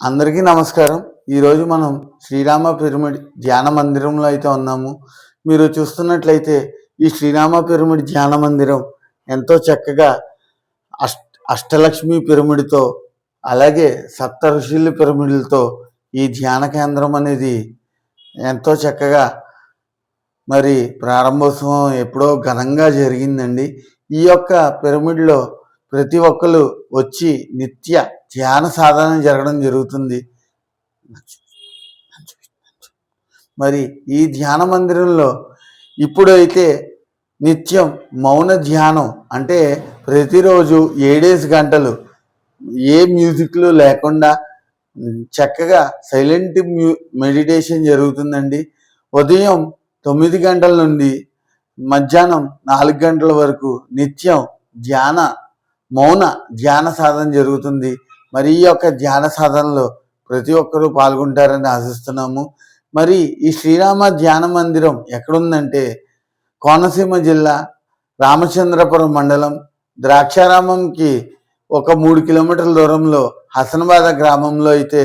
అందరికీ నమస్కారం. ఈరోజు మనం శ్రీరామ పిరమిడ్ ధ్యాన మందిరంలో అయితే ఉన్నాము. మీరు చూస్తున్నట్లయితే ఈ శ్రీరామ పిరమిడ్ ధ్యాన మందిరం ఎంతో చక్కగా అష్ట అష్టలక్ష్మి పిరమిడ్తో అలాగే సప్త ఋషుల పిరమిడ్లతో ఈ ధ్యాన కేంద్రం అనేది ఎంతో చక్కగా మరి ప్రారంభోత్సవం ఎప్పుడో ఘనంగా జరిగిందండి. ఈ యొక్క పిరమిడ్లో ప్రతి ఒక్కరు వచ్చి నిత్య ధ్యాన సాధన జరగడం జరుగుతుంది. మరి ఈ ధ్యాన మందిరంలో ఇప్పుడైతే నిత్యం మౌన ధ్యానం అంటే ప్రతిరోజు ఏడేసి గంటలు ఏ మ్యూజిక్లు లేకుండా చక్కగా సైలెంట్ మ్యూ మెడిటేషన్ జరుగుతుందండి. ఉదయం తొమ్మిది గంటల నుండి మధ్యాహ్నం నాలుగు గంటల వరకు నిత్యం ధ్యాన మౌన ధ్యాన సాధన జరుగుతుంది. మరి ఈ యొక్క ధ్యాన సాధనలో ప్రతి ఒక్కరూ పాల్గొంటారని ఆశిస్తున్నాము. మరి ఈ శ్రీరామ ధ్యాన మందిరం ఎక్కడుందంటే కోనసీమ జిల్లా రామచంద్రపురం మండలం ద్రాక్షారామంకి ఒక మూడు కిలోమీటర్ల దూరంలో హసనబాద గ్రామంలో అయితే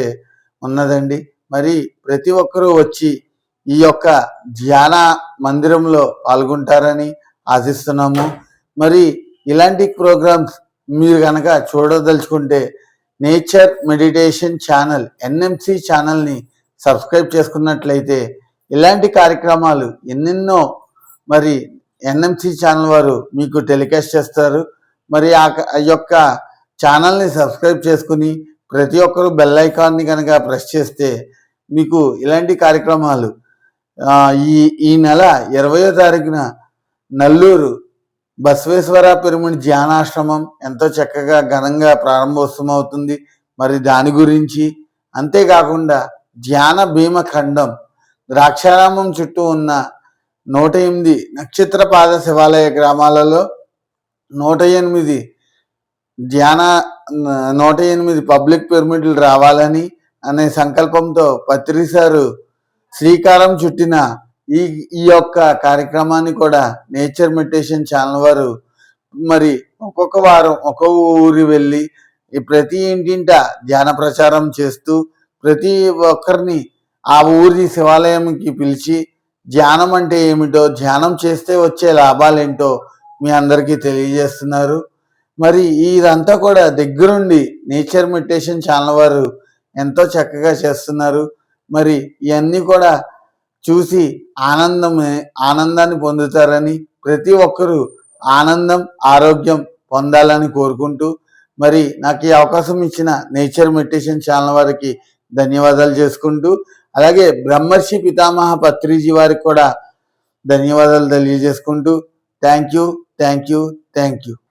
ఉన్నదండి. మరి ప్రతి ఒక్కరూ వచ్చి ఈ యొక్క ధ్యాన మందిరంలో పాల్గొంటారని ఆశిస్తున్నాము. మరి ఇలాంటి ప్రోగ్రామ్స్ మీరు కనుక చూడదలుచుకుంటే నేచర్ మెడిటేషన్ ఛానల్ ఎన్ఎంసి ఛానల్ని సబ్స్క్రైబ్ చేసుకున్నట్లయితే ఇలాంటి కార్యక్రమాలు ఎన్నెన్నో మరి ఎన్ఎంసి ఛానల్ వారు మీకు టెలికాస్ట్ చేస్తారు. మరి ఆ యొక్క ఛానల్ని సబ్స్క్రైబ్ చేసుకుని ప్రతి ఒక్కరూ బెల్ ఐకాన్ని కనుక ప్రెస్ చేస్తే మీకు ఇలాంటి కార్యక్రమాలు ఈ ఈ నెల ఇరవయో తారీఖున నల్లూరు బసవేశ్వర పిరమిడ్ ధ్యానాశ్రమం ఎంతో చక్కగా ఘనంగా ప్రారంభోత్సవం అవుతుంది మరి దాని గురించి అంతేకాకుండా ధ్యాన భీమ ఖండం ద్రాక్షారామం చుట్టూ ఉన్న నూట ఎనిమిది నక్షత్రపాద శివాలయ గ్రామాలలో నూట ఎనిమిది ధ్యాన నూట ఎనిమిది పబ్లిక్ పిరమిడ్లు రావాలని అనే సంకల్పంతో పత్రిసారు శ్రీకారం చుట్టిన ఈ ఈ యొక్క కార్యక్రమాన్ని కూడా నేచర్ మెడిటేషన్ ఛానల్ వారు మరి ఒక్కొక్క వారం ఒక్కొక్క ఊరి వెళ్ళి ప్రతి ఇంటింట ధ్యాన ప్రచారం చేస్తూ ప్రతి ఒక్కరిని ఆ ఊరి శివాలయంకి పిలిచి ధ్యానం అంటే ఏమిటో ధ్యానం చేస్తే వచ్చే లాభాలేంటో మీ అందరికీ తెలియజేస్తున్నారు. మరి ఇదంతా కూడా దగ్గరుండి నేచర్ మెడిటేషన్ ఛానల్ వారు ఎంతో చక్కగా చేస్తున్నారు. మరి ఇవన్నీ కూడా చూసి ఆనందమే ఆనందాన్ని పొందుతారని ప్రతి ఒక్కరూ ఆనందం ఆరోగ్యం పొందాలని కోరుకుంటూ మరి నాకు ఈ అవకాశం ఇచ్చిన నేచర్ మెడిటేషన్ ఛానల్ వారికి ధన్యవాదాలు చేసుకుంటూ అలాగే బ్రహ్మర్షి పితామహ పత్రిజీ వారికి కూడా ధన్యవాదాలు తెలియజేసుకుంటూ thank you thank you thank you.